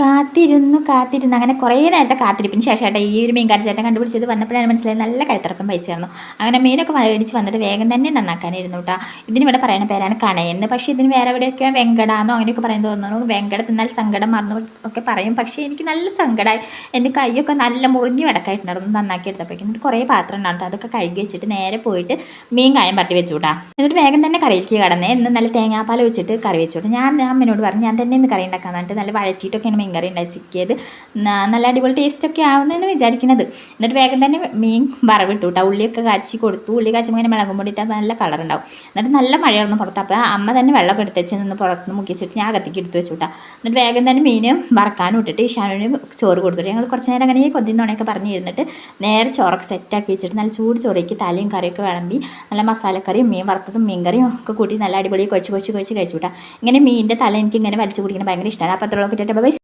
കാത്തിരുന്നു കാത്തിരുന്നു. അങ്ങനെ കുറേ നേരത്തെ കാത്തിരിപ്പിന് ശേഷം ഏട്ടാ ഈ ഒരു മീൻകാരി ചേട്ടൻ കണ്ടുപിടിച്ചത് വന്നപ്പോഴാണ് മനസ്സിലായത് നല്ല കഴുത്തിറക്കം പൈസയായിരുന്നു. അങ്ങനെ മീനൊക്കെ മേടിച്ച് വന്നിട്ട് വേഗം തന്നെ നന്നാക്കാനിരുന്നു കേട്ടോ ഇതിന് ഇവിടെ പറയുന്ന പേരാണ് കണയെന്ന്. പക്ഷേ ഇതിന് വേറെ എവിടെയൊക്കെ വെങ്കടാന്നോ അങ്ങനെയൊക്കെ പറയാൻ തോന്നുന്നു. വെങ്കട തിന്നാൽ സങ്കടം മറന്നു ഒക്കെ പറയും. പക്ഷേ എനിക്ക് നല്ല സങ്കടമായി എന്റെ കൈയൊക്കെ നല്ല മുറിഞ്ഞ് കിടക്കായിട്ടുണ്ടായിരുന്നു. നന്നാക്കി എടുത്തപ്പോഴേക്കും എന്നിട്ട് കുറേ പാത്രം ഉണ്ടാവും അതൊക്കെ കഴുകി വെച്ചിട്ട് നേരെ പോയിട്ട് മീൻ കായം പട്ടി വെച്ചു കൂട്ടാ എന്നിട്ട് വേഗം തന്നെ കറിയിലേക്ക് കടന്നേ. എന്ന് നല്ല തേങ്ങാപ്പാൽ വെച്ചിട്ട് കറി വെച്ചു ഞാൻ അമ്മനോട് പറഞ്ഞു ഞാൻ തന്നെ ഇന്ന് കറി ഉണ്ടാക്കാൻ നല്ല വഴറ്റിയിട്ടൊക്കെയാണ് മീൻ കറി ഉണ്ടാക്കിയത് നല്ല അടിപൊളി ടേസ്റ്റ് ഒക്കെ ആവുമെന്നാണ് വിചാരിക്കുന്നത് എന്നിട്ട് വേഗം തന്നെ മീൻ വറവിട്ടു കേട്ടോ ഉള്ളിയൊക്കെ കാച്ചി കൊടുത്തു. ഉള്ളി കാച്ചുമ്പോൾ ഇങ്ങനെ മുളകും ഇട്ടാൽ നല്ല കളർ ഉണ്ടാവും. എന്നിട്ട് നല്ല മഴയായിരുന്നു പുറത്ത്. അപ്പോൾ അമ്മ തന്നെ വെള്ളമൊക്കെ എടുത്ത് വെച്ച് നിന്ന് പുറത്ത് മുക്കിച്ചിട്ട് ഞാൻ അകത്തേക്ക് എടുത്ത് വെച്ചു എന്നിട്ട് വേഗം തന്നെ മീൻ വറക്കാനും ഇട്ടിട്ട് ഇഷാനുവിന് ചോറ് കൊടുത്തിട്ട് ഞങ്ങൾ കുറച്ച് നേരം അങ്ങനെ കൊതിന്നോണയൊക്കെ പറഞ്ഞ് ഇരുന്നിട്ട് നേരെ ചോറൊക്കെ സെറ്റാക്കി വെച്ചിട്ട് നല്ല ചൂട് ചോറയ്ക്ക് തലയും കറിയൊക്കെ വിളമ്പി നല്ല മസാലക്കറിയും മീൻ വറുത്തതും മീൻ കറിയും ഒക്കെ കൂട്ടി നല്ല അടിപൊളി കുഴച്ച് കുഴച്ച് കുഴച്ച് കഴിച്ചു കൂട്ടാ ഇങ്ങനെ മീനിന്റെ തല എനിക്ക് ഇങ്ങനെ വലിച്ചു കുടിക്കുന്നത് ഭയങ്കര ഇഷ്ടമാണ് അപ്പോൾ അത്രയുള്ള ബൈ